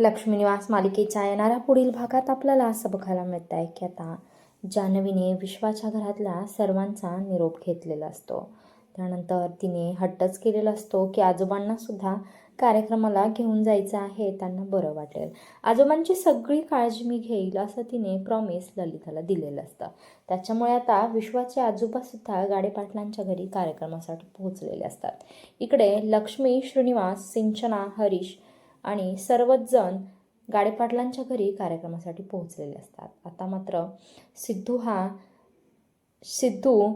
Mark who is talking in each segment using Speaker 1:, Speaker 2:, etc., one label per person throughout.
Speaker 1: लक्ष्मी निवास मालिकेच्या येणाऱ्या पुढील भागात आपल्याला असं बघायला मिळत आहे की आता जान्हवीने विश्वाच्या घरातल्या सर्वांचा निरोप घेतलेला असतो. त्यानंतर तिने हट्टच केलेला असतो की आजोबांना सुद्धा कार्यक्रमाला घेऊन जायचं आहे त्यांना बरं वाटेल. आजोबांची सगळी काळजी मी घेईल असं तिने प्रॉमिस ललिताला दिलेलं असतं. त्याच्यामुळे आता विश्वाचे आजोबासुद्धा गाडेपाटलांच्या घरी कार्यक्रमासाठी पोहोचलेले असतात. इकडे लक्ष्मी श्रीनिवास सिंचना हरीश आणि सर्वच जण गाडेपाटलांच्या घरी कार्यक्रमासाठी पोहोचलेले असतात. आता मात्र सिद्धू हा सिद्धू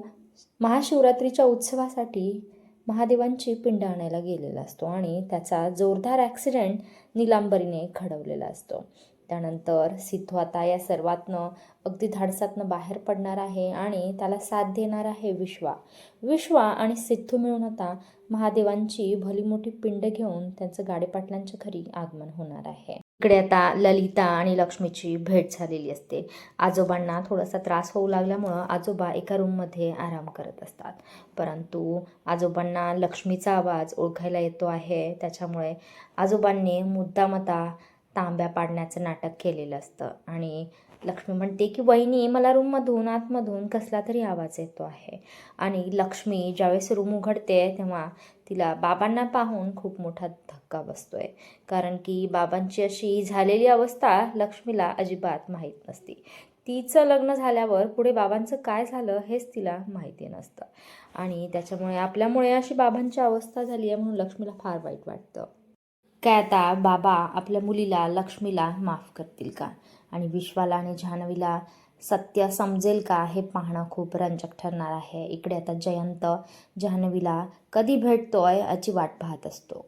Speaker 1: महाशिवरात्रीच्या उत्सवासाठी महादेवांची पिंड आणायला गेलेला असतो आणि त्याचा जोरदार ॲक्सिडेंट निलांबरीने घडवलेला असतो. त्यानंतर सिद्धू आता या सर्वातनं अगदी धाडसातनं बाहेर पडणार आहे आणि त्याला साथ देणार आहे विश्वा. विश्वा आणि सिद्धू मिळून आता महादेवांची भली मोठी पिंड घेऊन त्यांचं गाडेपाटलांच्या घरी आगमन होणार आहे. इकडे आता ललिता आणि लक्ष्मीची भेट झालेली असते. आजोबांना थोडासा त्रास होऊ लागल्यामुळं आजोबा एका रूममध्ये आराम करत असतात. परंतु आजोबांना लक्ष्मीचा आवाज ओळखायला येतो आहे. त्याच्यामुळे आजोबांनी मुद्दामता तांब्या पाडण्याचं नाटक केलेलं असतं. आणि लक्ष्मी म्हणते की वहिनी मला रूममधून आतमधून कसला तरी आवाज येतो आहे. आणि लक्ष्मी ज्यावेळेस रूम उघडते तेव्हा तिला बाबांना पाहून खूप मोठा धक्का बसतो आहे कारण की बाबांची अशी झालेली अवस्था लक्ष्मीला अजिबात माहीत नसती. तिचं लग्न झाल्यावर पुढे बाबांचं काय झालं हेच तिला माहिती नसतं. आणि त्याच्यामुळे आपल्यामुळे अशी बाबांची अवस्था झाली आहे म्हणून लक्ष्मीला फार वाईट वाटतं. काय आता बाबा आपल्या मुलीला लक्ष्मीला माफ करतील का? आणि विश्वाला आणि जान्हवीला सत्य समजेल का? हे पाहणं खूप रंजक ठरणार आहे. इकडे आता जयंत जान्हवीला कधी भेटतोय याची वाट पाहत असतो.